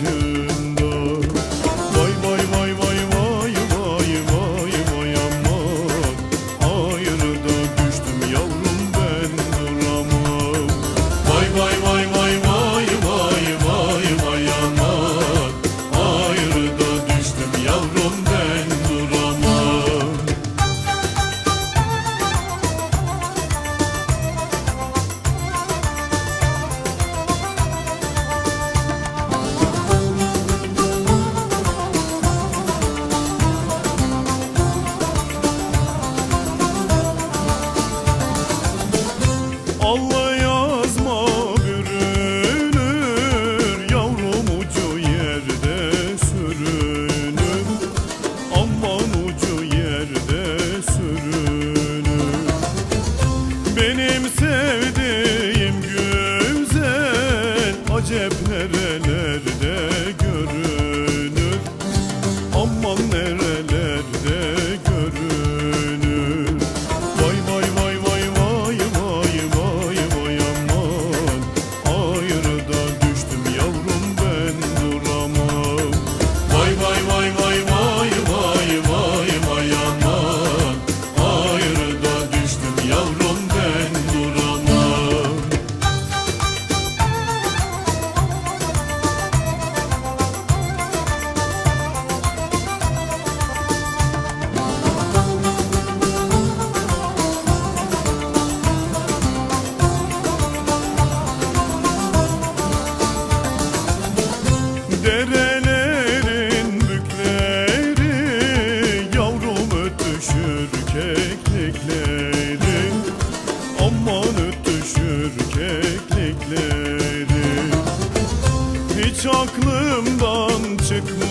başında. Vay vay vay vay vay vay vay vay aman Ayrı da düştüm yavrum ben duramam. Vay vay hiç aklımdan çıkmaz.